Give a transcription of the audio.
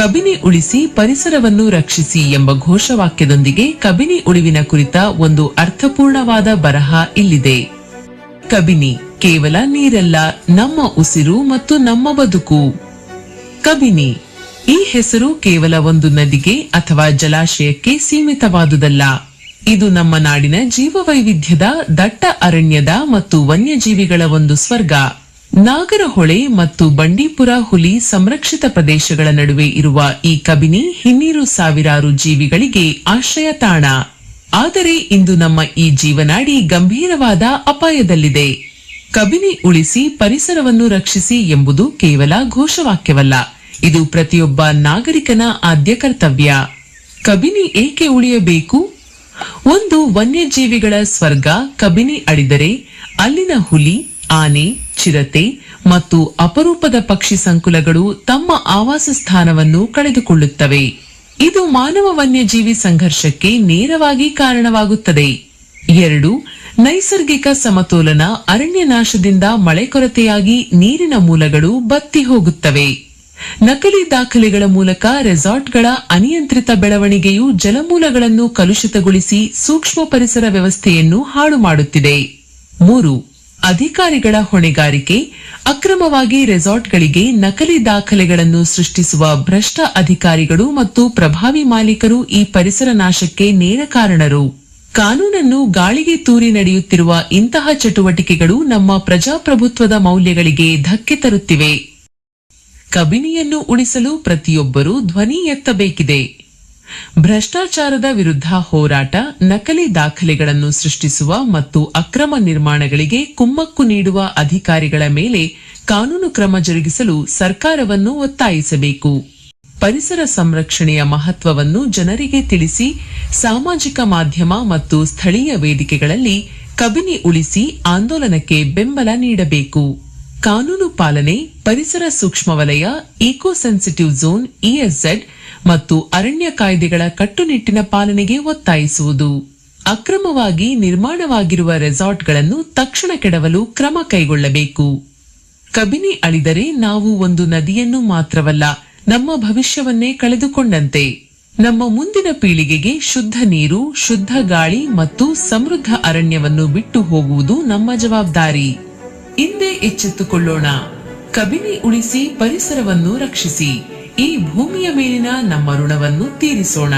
ಕಬಿನಿ ಉಳಿಸಿ ಪರಿಸರವನ್ನು ರಕ್ಷಿಸಿ ಎಂಬ ಘೋಷವಾಕ್ಯದೊಂದಿಗೆ ಕಬಿನಿ ಉಳಿವಿನ ಕುರಿತ ಒಂದು ಅರ್ಥಪೂರ್ಣವಾದ ಬರಹ ಇಲ್ಲಿದೆ. ಕಬಿನಿ ಕೇವಲ ನೀರಲ್ಲ, ನಮ್ಮ ಉಸಿರು ಮತ್ತು ನಮ್ಮ ಬದುಕು. ಕಬಿನಿ ಈ ಹೆಸರು ಕೇವಲ ಒಂದು ನದಿಗೆ ಅಥವಾ ಜಲಾಶಯಕ್ಕೆ ಸೀಮಿತವಾದುದಲ್ಲ. ಇದು ನಮ್ಮ ನಾಡಿನ ಜೀವವೈವಿಧ್ಯದ ದಟ್ಟ ಅರಣ್ಯದ ಮತ್ತು ವನ್ಯಜೀವಿಗಳ ಒಂದು ಸ್ವರ್ಗ. ನಾಗರಹೊಳೆ ಮತ್ತು ಬಂಡೀಪುರ ಹುಲಿ ಸಂರಕ್ಷಿತ ಪ್ರದೇಶಗಳ ನಡುವೆ ಇರುವ ಈ ಕಬಿನಿ ಹಿನ್ನೀರು ಸಾವಿರಾರು ಜೀವಿಗಳಿಗೆ ಆಶ್ರಯ ತಾಣ. ಆದರೆ ಇಂದು ನಮ್ಮ ಈ ಜೀವನಾಡಿ ಗಂಭೀರವಾದ ಅಪಾಯದಲ್ಲಿದೆ. ಕಬಿನಿ ಉಳಿಸಿ ಪರಿಸರವನ್ನು ರಕ್ಷಿಸಿ ಎಂಬುದು ಕೇವಲ ಘೋಷವಾಕ್ಯವಲ್ಲ. ಇದು ಪ್ರತಿಯೊಬ್ಬ ನಾಗರಿಕನ ಆದ್ಯ ಕರ್ತವ್ಯ. ಕಬಿನಿ ಏಕೆ ಉಳಿಯಬೇಕು? ಒಂದು ವನ್ಯಜೀವಿಗಳ ಸ್ವರ್ಗ ಕಬಿನಿ ಅಡಿದರೆ ಅಲ್ಲಿನ ಹುಲಿ, ಆನೆ ಚಿರತೆ ಮತ್ತು ಅಪರೂಪದ ಪಕ್ಷಿ ಸಂಕುಲಗಳು ತಮ್ಮ ಆವಾಸ ಸ್ಥಾನವನ್ನು ಕಳೆದುಕೊಳ್ಳುತ್ತವೆ. ಇದು ಮಾನವ ವನ್ಯಜೀವಿ ಸಂಘರ್ಷಕ್ಕೆ ನೇರವಾಗಿ ಕಾರಣವಾಗುತ್ತದೆ. ಎರಡು, ನೈಸರ್ಗಿಕ ಸಮತೋಲನ ಅರಣ್ಯ ನಾಶದಿಂದ ಮಳೆ ಕೊರತೆಯಾಗಿ ನೀರಿನ ಮೂಲಗಳು ಬತ್ತಿ ಹೋಗುತ್ತವೆ. ನಕಲಿ ದಾಖಲೆಗಳ ಮೂಲಕ ರೆಸಾರ್ಟ್ಗಳ ಅನಿಯಂತ್ರಿತ ಬೆಳವಣಿಗೆಯು ಜಲಮೂಲಗಳನ್ನು ಕಲುಷಿತಗೊಳಿಸಿ ಸೂಕ್ಷ್ಮ ಪರಿಸರ ವ್ಯವಸ್ಥೆಯನ್ನು ಹಾಳು ಮಾಡುತ್ತಿದೆ ಮೂರು ಅಧಿಕಾರಿಗಳ ಹೊಣೆಗಾರಿಕೆ, ಅಕ್ರಮವಾಗಿ ರೆಸಾರ್ಟ್ಗಳಿಗೆ ನಕಲಿ ದಾಖಲೆಗಳನ್ನು ಸೃಷ್ಟಿಸುವ ಭ್ರಷ್ಟ ಅಧಿಕಾರಿಗಳು ಮತ್ತು ಪ್ರಭಾವಿ ಮಾಲೀಕರು ಈ ಪರಿಸರ ನಾಶಕ್ಕೆ ನೇರ ಕಾರಣರು. ಕಾನೂನನ್ನು ಗಾಳಿಗೆ ತೂರಿ ನಡೆಯುತ್ತಿರುವ ಇಂತಹ ಚಟುವಟಿಕೆಗಳು ನಮ್ಮ ಪ್ರಜಾಪ್ರಭುತ್ವದ ಮೌಲ್ಯಗಳಿಗೆ ಧಕ್ಕೆ ತರುತ್ತಿವೆ. ಕಬಿನಿಯನ್ನು ಉಳಿಸಲು ಪ್ರತಿಯೊಬ್ಬರೂ ಧ್ವನಿ ಎತ್ತಬೇಕಿದೆ. ಭ್ರಷ್ಟಾಚಾರದ ವಿರುದ್ಧ ಹೋರಾಟ, ನಕಲಿ ದಾಖಲೆಗಳನ್ನು ಸೃಷ್ಟಿಸುವ ಮತ್ತು ಅಕ್ರಮ ನಿರ್ಮಾಣಗಳಿಗೆ ಕುಮ್ಮಕ್ಕು ನೀಡುವ ಅಧಿಕಾರಿಗಳ ಮೇಲೆ ಕಾನೂನು ಕ್ರಮ ಜರುಗಿಸಲು ಸರ್ಕಾರವನ್ನು ಒತ್ತಾಯಿಸಬೇಕು. ಪರಿಸರ ಸಂರಕ್ಷಣೆಯ ಮಹತ್ವವನ್ನು ಜನರಿಗೆ ತಿಳಿಸಿ, ಸಾಮಾಜಿಕ ಮಾಧ್ಯಮ ಮತ್ತು ಸ್ಥಳೀಯ ವೇದಿಕೆಗಳಲ್ಲಿ ಕಬಿನಿ ಉಳಿಸಿ ಆಂದೋಲನಕ್ಕೆ ಬೆಂಬಲ ನೀಡಬೇಕು. ಕಾನೂನು ಪಾಲನೆ, ಪರಿಸರ ಸೂಕ್ಷ್ಮ ವಲಯ ಈಕೋ ಸೆನ್ಸಿಟಿವ್ ಝೋನ್ ಇಎಸ್ಝೆಡ್ ಮತ್ತು ಅರಣ್ಯ ಕಾಯ್ದೆಗಳ ಕಟ್ಟುನಿಟ್ಟಿನ ಪಾಲನೆಗೆ ಒತ್ತಾಯಿಸುವುದು. ಅಕ್ರಮವಾಗಿ ನಿರ್ಮಾಣವಾಗಿರುವ ರೆಸಾರ್ಟ್ಗಳನ್ನು ತಕ್ಷಣ ಕೆಡವಲು ಕ್ರಮ ಕೈಗೊಳ್ಳಬೇಕು. ಕಬಿನಿ ಅಳಿದರೆ ನಾವು ಒಂದು ನದಿಯನ್ನು ಮಾತ್ರವಲ್ಲ, ನಮ್ಮ ಭವಿಷ್ಯವನ್ನೇ ಕಳೆದುಕೊಂಡಂತೆ. ನಮ್ಮ ಮುಂದಿನ ಪೀಳಿಗೆಗೆ ಶುದ್ಧ ನೀರು, ಶುದ್ಧ ಗಾಳಿ ಮತ್ತು ಸಮೃದ್ಧ ಅರಣ್ಯವನ್ನು ಬಿಟ್ಟು ಹೋಗುವುದು ನಮ್ಮ ಜವಾಬ್ದಾರಿ. ಹಿಂದೆ ಎಚ್ಚೆತ್ತುಕೊಳ್ಳೋಣ. ಕಬಿನಿ ಉಳಿಸಿ ಪರಿಸರವನ್ನು ರಕ್ಷಿಸಿ. ಈ ಭೂಮಿಯ ಮೇಲಿನ ನಮ್ಮ ಋಣವನ್ನು ತೀರಿಸೋಣ.